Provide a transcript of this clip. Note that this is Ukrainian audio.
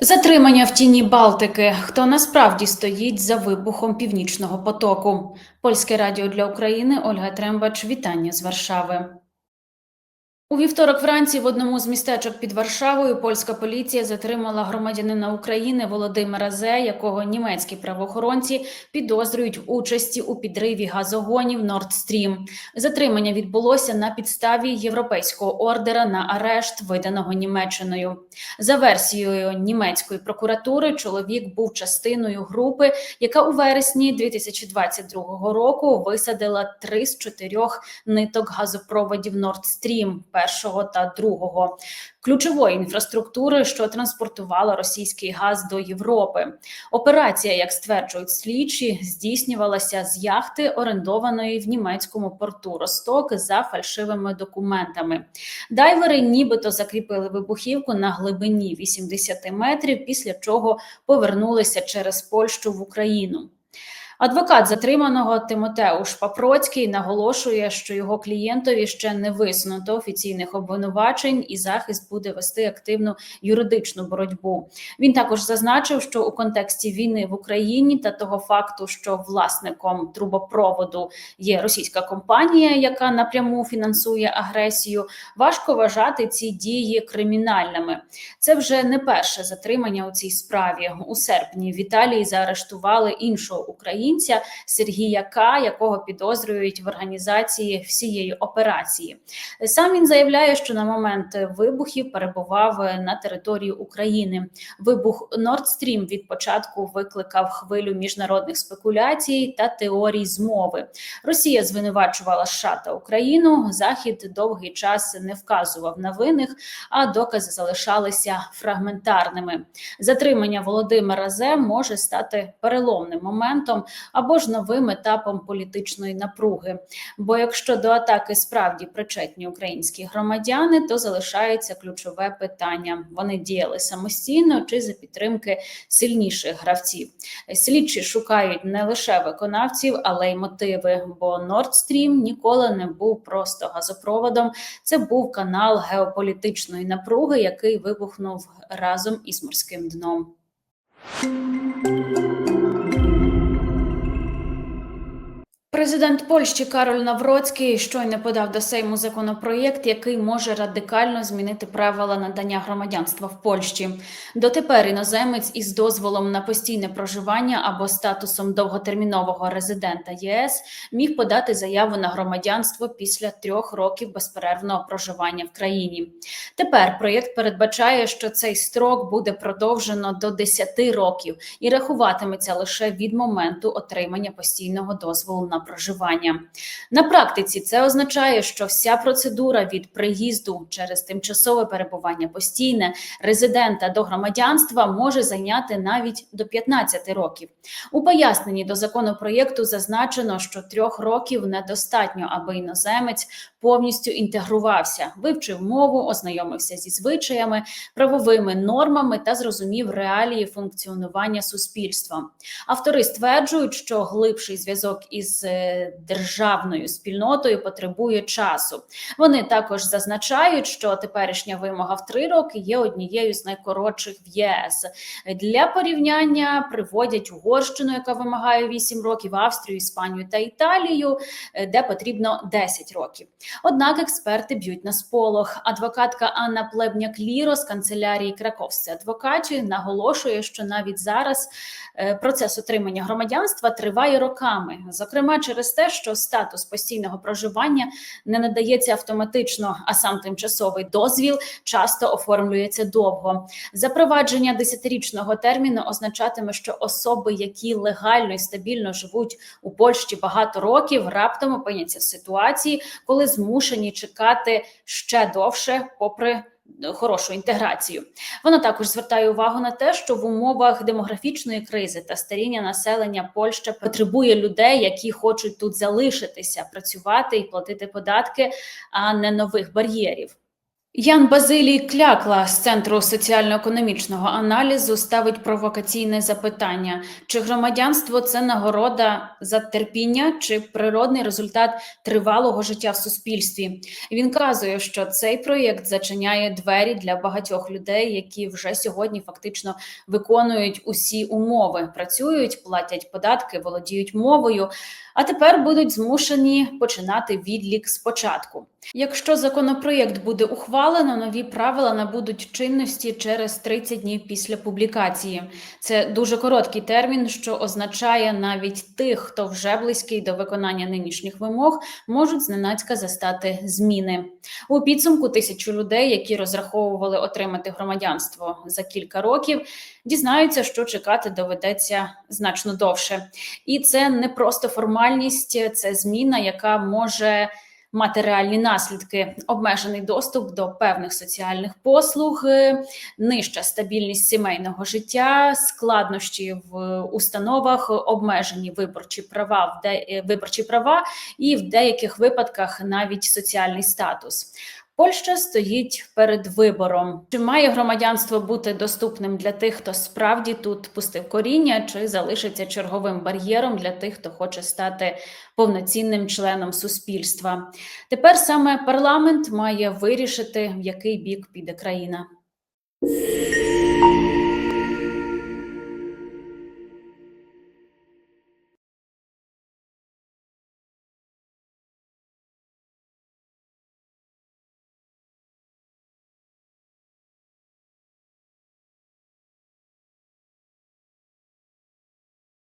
Затримання в тіні Балтики. Хто насправді стоїть за вибухом північного потоку? Польське радіо для України. Ольга Трембач. Вітання з Варшави. У вівторок вранці в одному з містечок під Варшавою польська поліція затримала громадянина України Володимира Зе, якого німецькі правоохоронці підозрюють в участі у підриві газогонів Nord Stream. Затримання відбулося на підставі європейського ордера на арешт, виданого Німеччиною. За версією німецької прокуратури, чоловік був частиною групи, яка у вересні 2022 року висадила три з чотирьох ниток газопроводів Nord Stream першого та другого, ключової інфраструктури, що транспортувала російський газ до Європи. Операція, як стверджують слідчі, здійснювалася з яхти, орендованої в німецькому порту Росток за фальшивими документами. Дайвери нібито закріпили вибухівку на глибині 80 метрів, після чого повернулися через Польщу в Україну. Адвокат затриманого Тимотеуш Папроцький наголошує, що його клієнтові ще не висунуто офіційних обвинувачень, і захист буде вести активну юридичну боротьбу. Він також зазначив, що у контексті війни в Україні та того факту, що власником трубопроводу є російська компанія, яка напряму фінансує агресію, важко вважати ці дії кримінальними. Це вже не перше затримання у цій справі. У серпні в Італії заарештували іншого українця Сергія К, якого підозрюють в організації всієї операції. Сам він заявляє, що на момент вибухів перебував на території України. Вибух Nord Stream від початку викликав хвилю міжнародних спекуляцій та теорій змови. Росія звинувачувала США та Україну. Захід довгий час не вказував на винних, а докази залишалися фрагментарними. Затримання Володимира Зе може стати переломним моментом або ж новим етапом політичної напруги. Бо якщо до атаки справді причетні українські громадяни, то залишається ключове питання: вони діяли самостійно чи за підтримки сильніших гравців. Слідчі шукають не лише виконавців, але й мотиви. Бо Nord Stream ніколи не був просто газопроводом. Це був канал геополітичної напруги, який вибухнув разом із морським дном. Президент Польщі Кароль Навроцький щойно подав до Сейму законопроєкт, який може радикально змінити правила надання громадянства в Польщі. Дотепер іноземець із дозволом на постійне проживання або статусом довготермінового резидента ЄС міг подати заяву на громадянство після трьох років безперервного проживання в країні. Тепер проєкт передбачає, що цей строк буде продовжено до 10 років і рахуватиметься лише від моменту отримання постійного дозволу на проживання. На практиці це означає, що вся процедура від приїзду через тимчасове перебування постійне резидента до громадянства може зайняти навіть до 15 років. У поясненні до законопроєкту зазначено, що трьох років недостатньо, аби іноземець повністю інтегрувався, вивчив мову, ознайомився зі звичаями, правовими нормами та зрозумів реалії функціонування суспільства. Автори стверджують, що глибший зв'язок із державною спільнотою потребує часу. Вони також зазначають, що теперішня вимога в три роки є однією з найкоротших в ЄС. Для порівняння приводять Угорщину, яка вимагає 8 років, Австрію, Іспанію та Італію, е, де потрібно 10 років. Однак експерти б'ють на сполох. Адвокатка Анна Плебняк-Ліро з канцелярії Краковської адвокатів наголошує, що навіть зараз е, процес отримання громадянства триває роками, зокрема через те, що статус постійного проживання не надається автоматично, а сам тимчасовий дозвіл часто оформлюється довго. Запровадження десятирічного терміну означатиме, що особи, які легально і стабільно живуть у Польщі багато років, раптом опиняться в ситуації, коли змушені чекати ще довше, попри хорошу інтеграцію. Вона також звертає увагу на те, що в умовах демографічної кризи та старіння населення Польща потребує людей, які хочуть тут залишитися, працювати і платити податки, а не нових бар'єрів. Ян Базилій Клякла з Центру соціально-економічного аналізу ставить провокаційне запитання: чи громадянство це нагорода за терпіння, чи природний результат тривалого життя в суспільстві? Він казує, що цей проєкт зачиняє двері для багатьох людей, які вже сьогодні фактично виконують усі умови, працюють, платять податки, володіють мовою. А тепер будуть змушені починати відлік спочатку. Якщо законопроєкт буде ухвалено, нові правила набудуть чинності через 30 днів після публікації. Це дуже короткий термін, що означає навіть тих, хто вже близький до виконання нинішніх вимог, можуть зненацька застати зміни. У підсумку тисячу людей, які розраховували отримати громадянство за кілька років, дізнаються, що чекати доведеться значно довше. І це не просто формальність, це зміна, яка може мати реальні наслідки: обмежений доступ до певних соціальних послуг, е, нижча стабільність сімейного життя, складнощі в установах, обмежені виборчі права в е, виборчі права, і в деяких випадках навіть соціальний статус. Польща стоїть перед вибором: чи має громадянство бути доступним для тих, хто справді тут пустив коріння, чи залишиться черговим бар'єром для тих, хто хоче стати повноцінним членом суспільства? Тепер саме парламент має вирішити, в який бік піде країна.